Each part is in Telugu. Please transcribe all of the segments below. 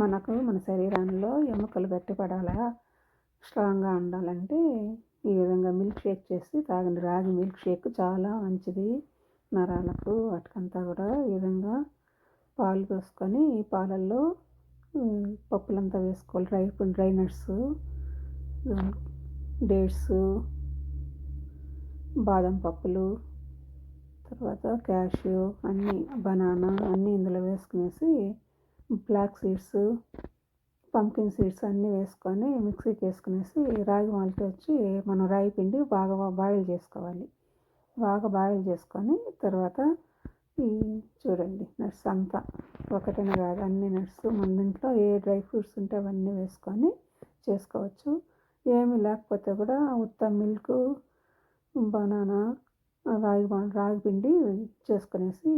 మనకు మన శరీరంలో ఎముకలు గట్టిపడాలా? స్ట్రాంగ్గా ఉండాలంటే ఈ విధంగా మిల్క్ షేక్ చేసి తాగండి. రాగి మిల్క్ షేక్ చాలా మంచిది. నరాలకు వాటికంతా కూడా ఈ విధంగా పాలు పోసుకొని ఈ పాలల్లో పప్పులంతా వేసుకోవాలి. డ్రై డ్రై నట్స్ డేట్స్ బాదం పప్పులు తర్వాత క్యాష్యూ అన్నీ బనానా అన్నీ ఇందులో వేసుకునేసి బ్లాక్ సీడ్స్ పంకిన్ సీడ్స్ అన్నీ వేసుకొని మిక్సీకి వేసుకునేసి రాగి మాల్ట్ వచ్చి మనం రాగి పిండి బాగా బాయిల్ చేసుకోవాలి. బాగా బాయిల్ చేసుకొని తర్వాత ఈ చూడండి నట్స్ అంతా. ఒకటేనా కాదు అన్ని నట్స్ మన ఇంట్లో ఏ డ్రై ఫ్రూట్స్ ఉంటే అవన్నీ వేసుకొని చేసుకోవచ్చు. ఏమి లేకపోతే కూడా ఉత్త మిల్క్ బనానా రాగి రాగి పిండి చేసుకునేసి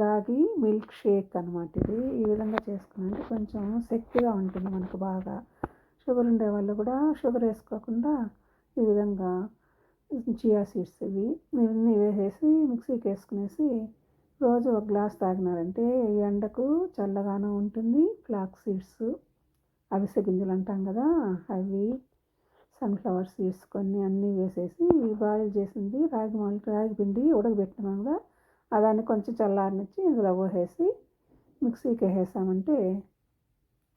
రాగి మిల్క్ షేక్ అనమాట ఇది. ఈ విధంగా చేసుకున్నామంటే కొంచెం శక్తిగా ఉంటుంది మనకు బాగా. షుగర్ ఉండే వాళ్ళు కూడా షుగర్ వేసుకోకుండా ఈ విధంగా చియా సీడ్స్ ఇవి ఇవన్నీ వేసేసి మిక్సీకి వేసుకునేసి రోజు ఒక గ్లాస్ తాగినారంటే ఎండకు చల్లగానూ ఉంటుంది. ఫ్లాక్ సీడ్స్ అవిసె గింజలు అంటాం కదా అవి సన్ఫ్లవర్ సీడ్స్ కొన్ని అన్నీ వేసేసి బాయిల్ చేసింది. రాగి మాల్ట్ రాగి పిండి ఉడకబెట్టినాముగా దాన్ని కొంచెం చల్లారనిచ్చి ఇందులో పోసేసి మిక్సీకి వేసామంటే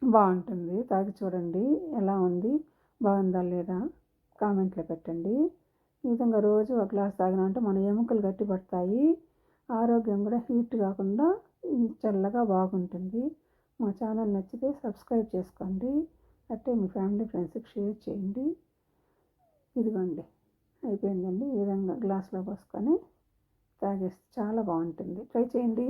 బాగుంటుంది. తాగి చూడండి ఎలా ఉంది బాగుందా లేదా కామెంట్లో పెట్టండి. ఈ విధంగా రోజు ఒక గ్లాస్ తాగినామంటే మన ఎముకలు గట్టి పడతాయి. ఆరోగ్యం కూడా హీట్ కాకుండా చల్లగా బాగుంటుంది. మా ఛానల్ నచ్చితే సబ్స్క్రైబ్ చేసుకోండి. అంటే మీ ఫ్యామిలీ ఫ్రెండ్స్కి షేర్ చేయండి. ఇదిగోండి అయిపోయిందండి. ఈ విధంగా గ్లాస్లో పోసుకొని తాగేస్తే చాలా బాగుంటుంది. ట్రై చేయండి.